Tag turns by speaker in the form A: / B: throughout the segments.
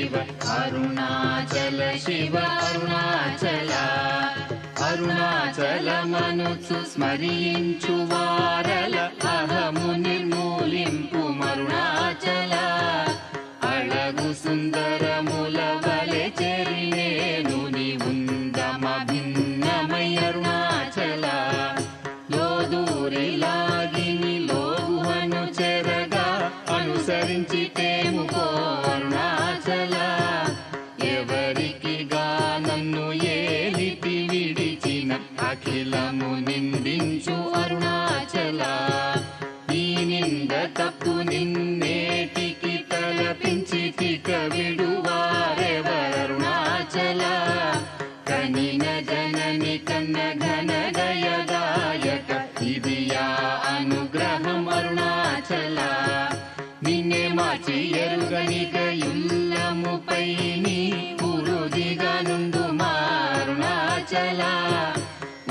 A: शिव अरुणाचल शिव अरुणाचल। అరుణాచల మనుసు స్మరించు వారల అహము నిర్మూలింపు మరుణాచల అళగు సుందర ఇదియా అనుగ్రహం అరుణాచల. నిన్నే మార్చి ఎరుగనిక ఇల్లముపై నీ పూరుదిగా నుండు మారుణాచల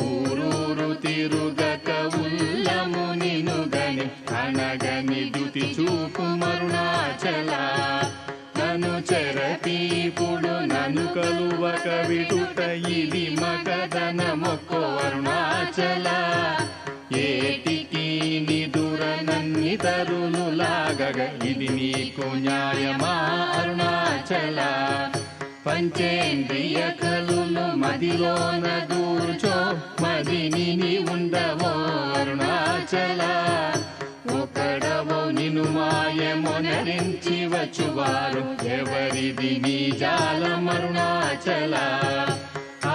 A: ఊరూరు తిరుగక ఉల్లము నినుగని అనగని దుతి చూపు మరుణాచల నను చెరతీపుడు నన్ను కలువక విడుట ఇది మగదన మొక్కో అరుణాచల. విదురనన్నితరునులాగగ ఇది నీకు న్యాయమా అరుణాచల పంచేంద్రియ కలును మదిలోన దూర్చో మదిని ఉండవో అరుణాచల ఒకడవో నిను మాయమునరించి వచ్చువారు ఎవరిది నీ
B: జాలమరుణాచల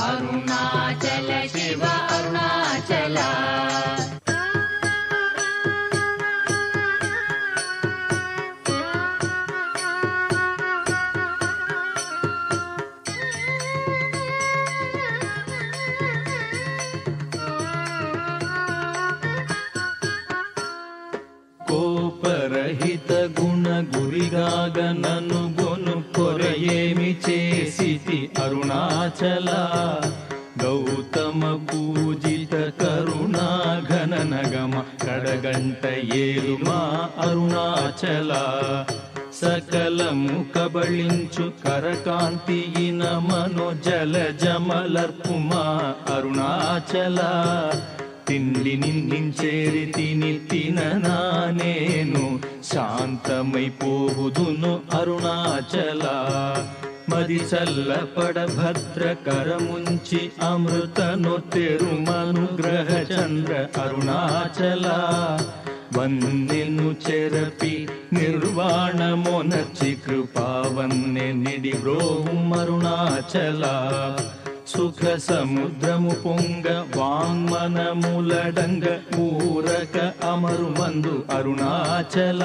C: அருணா కబళించు కరకాంతియిన మనో జల జమలర్పుమా అరుణాచల. తిండి నిందించేరి తిని తిననా నేను శాంతమైపోవుదును అరుణాచల. మది చల్లపడ భద్రకరముంచి అమృతను తెరుమనుగ్రహ చంద్ర అరుణాచల. వన్నెను చెరపి నిర్వాణమొనర్చి కృపావన్నె నిడి అరుణాచల సుఖ సముద్రము పొంగ వాంగ్మనములడంగ ఊరక అమరు మందు అరుణాచల.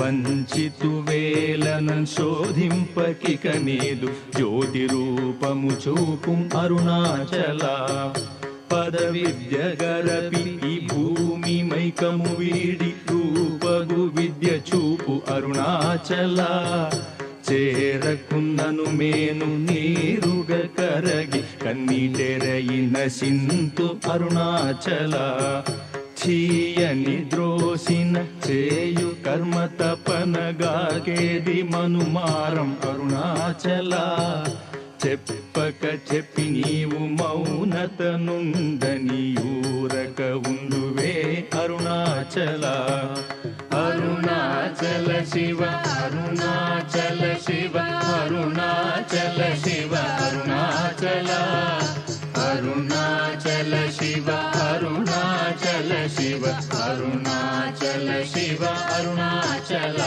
C: వంచితు వేలన శోధింపకిక నీదు జ్యోతి రూపము చూపు అరుణాచల. పద గరపి ఈ భూమి మైకము వీడి రూపగు విద్య చూపు అరుణాచల. చేరకున్నను మేను నీరుగ కరగి కన్నీటెరయి నశింతు అరుణాచల. చీయని ద్రోసిన చేయు కర్మ తపనగాకేది మనుమారం అరుణాచల. చెప్పక చెప్పి నీవు మౌనత నుందని ఊరక ఉండువే అరుణాచల
B: అరుణాచల శివ అరుణాచల శివ అరుణాచల శివ అరుణాచల అరుణాచల శివ అరుణాచల శివ అరుణాచల శివ అరుణాచల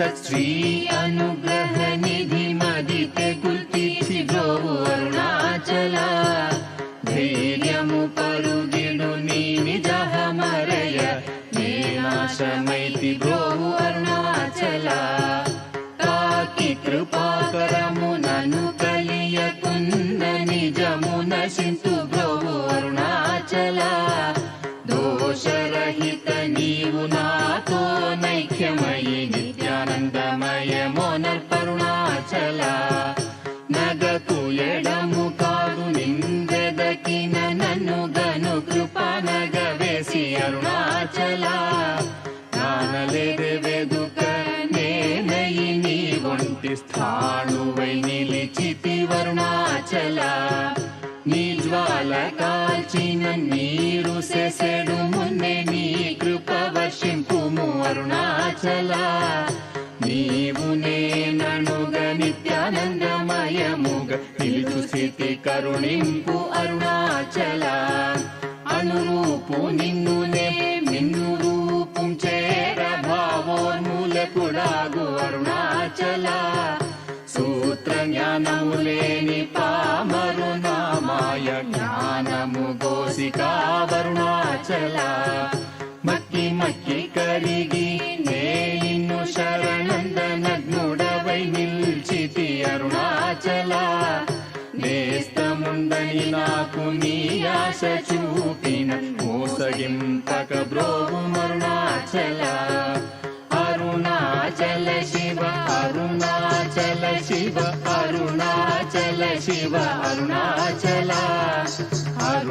D: That's sweet. నీవు
A: నాతో నైక్యమయి నిత్యానందమయమోనర్పరుణాచల నగకు ఎడము కాదు నిందెదకిన నన్ను గను కృపనగ వేసి అరుణాచల. నానలేదే వెదుక నేనయి నీ ఒంటి స్థాణువై నిలిచితి వరుణాచల. నీ జ్వాల కాల్చిన నీరు సెసెడ వర్షింపుము అరుణాచల నీవు నేననుగ నిత్యానందమయముగ. నిలుచు స్థితి కరుణింపు అరుణాచల అనురూపు నిన్ను నే నిన్ను రూపం చేర భావోన్మూలకుడాగు అరుణాచల. సూత్ర జ్ఞానము లేని పామరు నామాయ జ్ఞానము గోసికా వరుణాచల మక్కి కరిగి నేను శరణందనగ్నుడవై నిల్చితి అరుణాచల నేస్తముందని నాకు నీ ఆశ చూపిన మోసగింపక బ్రోవు అరుణాచల అరుణాచల శివ అరుణాచల శివ అరుణాచల శివ అరుణాచల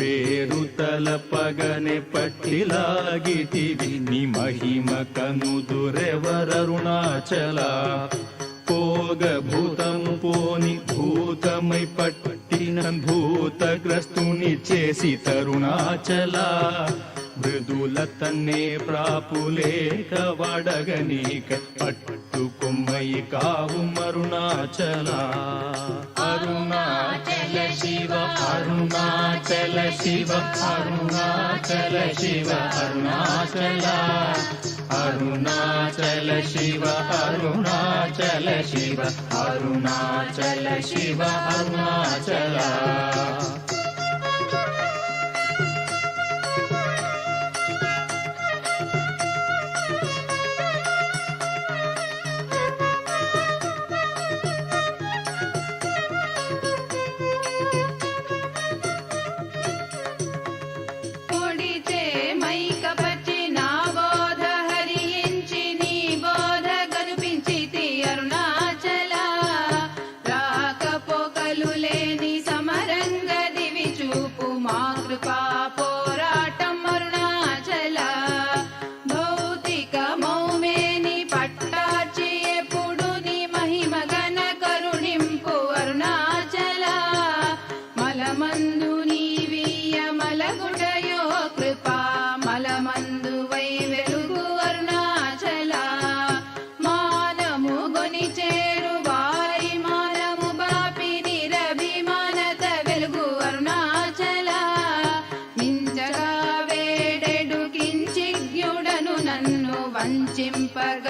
C: పేరు తలపగనే పట్టిలాగితివి నీ మహిమ కనుదురెవరరుణాచల భూతము పోని భూతమై పట్టిన భూతగ్రస్తుని చేసి తరుణాచల. మృదుల తన్నే ప్రాపులేక వడగనీక పట్టు కావు మరుణాచల.
A: అరుణాచల శివ అరుణాచల శివ అరుణాచల శివ అరుణాచల. అరుణాచల శివ అరుణాచల శివ అరుణాచల శివ అరుణాచల.
B: కొడితే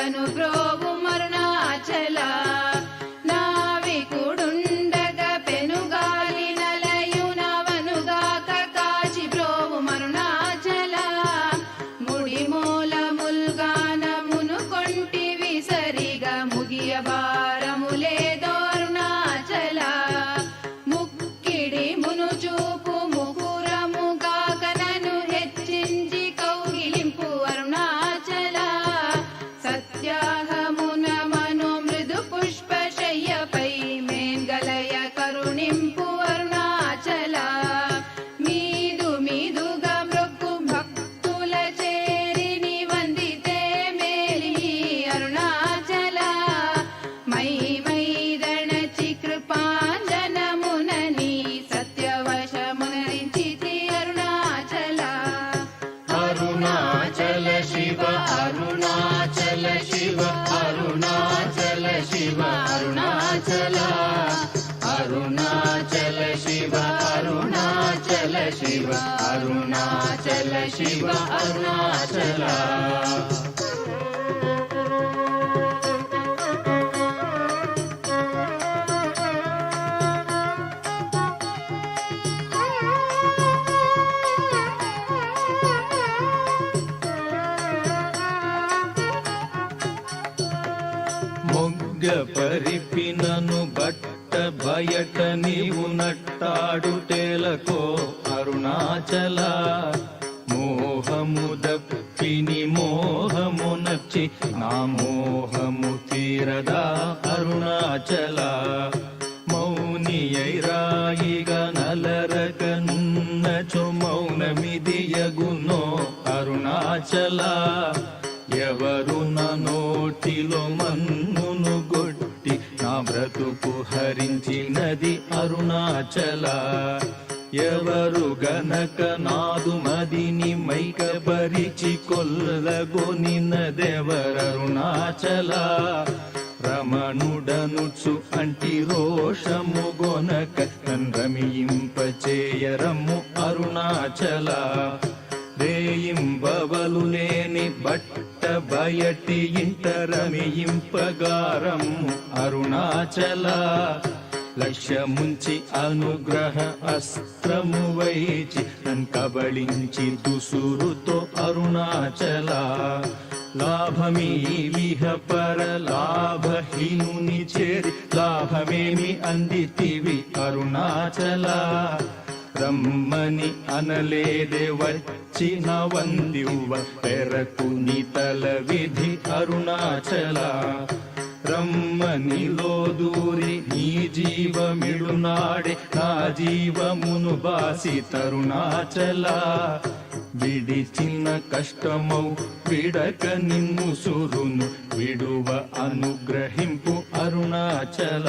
A: अनुग्रह
D: Jaya శివ అరుణాచల శివ అరుణాచల
C: మొగ్గ పరిపినను బట్ట బయట నీవు నట్టాడుటేలకో అరుణాచల. మోహము దప్పిని మోహము నచ్చి నా మోహము తీరదా అరుణాచల. మౌనియైరాయిగ నలరకనున్నచు మౌనమిదియగునో అరుణాచల. ఎవరు నా నోటిలో మన్నును గొట్టి నా బ్రతుకు హరించినది అరుణాచల ఎవరు గనక నాదు మదిని మైకబరిచి కొల్లగొనినదెవరరుణాచల రమణుడనుచు అంటి రోషము గొనక రమియింపచేయరము అరుణాచల రేయింబవలు లేని బట్ట బయటి ఇంట రమియింపగారము అరుణాచల లక్ష్యముంచి అనుగ్రహ అస్త్రము వైచి నన్ కబళించి దుసురుతో అరుణాచల. లాభమీ విహ పర లాభహీనుని చేరి లాభమేమి అందితివి అరుణాచల. రమ్మని అనలేదే వచ్చిన వందివ్వ పెరకు తల విధి అరుణాచల. రమ్మనిలో దూరి నీ జీవమిడునాడే నా జీవమును బాసి తరుణాచల. విడిచిన కష్టమౌ విడక నిన్ను సురును విడువ అనుగ్రహింపు అరుణాచల.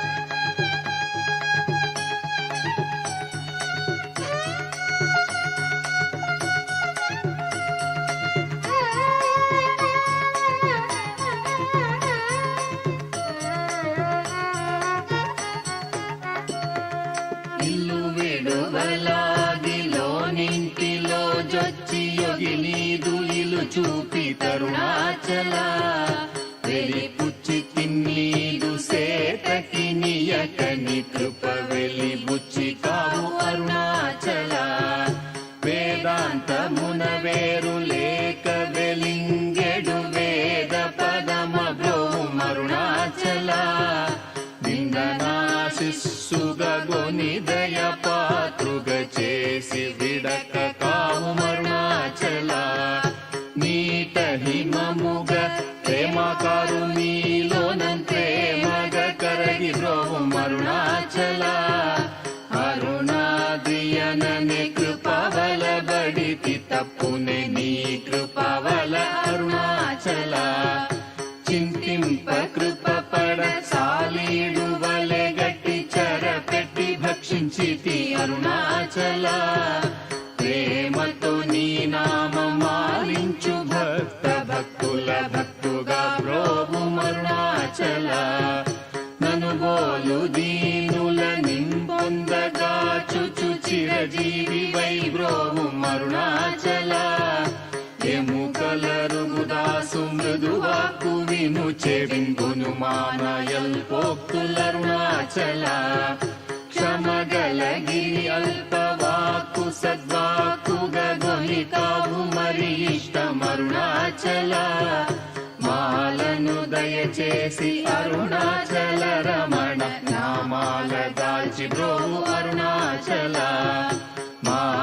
A: చూపి తరుణాచలా. తప్పుని నీ కృపవల అరుణాచల. చింతింప కృప పడ సాలీడు వలె గట్టి చర పెట్టి భక్షించితి అరుణాచల. ప్రేమతో నీ నామ విను చెడింగును మానయల్ పోక్తులరుణాచల క్షమగలగిరి అల్పవాకు సద్వాకుగొని కావు మరి ఇష్టమరుణాచల. మాలను దయచేసి అరుణాచల రమణ. నామాల దాల్చి బ్రోవు అరుణాచల.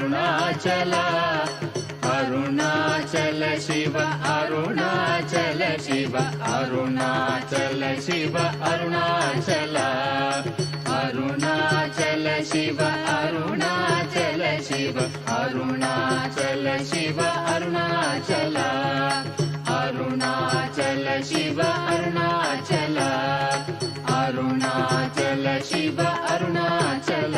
A: శివ అరుణాచల అరుణాచల శివ అరుణాచల శివ అరుణాచల శివ అరుణాచల అరుణాచల శివ అరుణాచల శివ అరుణాచల శివ అరుణాచల అరుణాచల శివ అరుణాచల అరుణాచల శివ అరుణాచల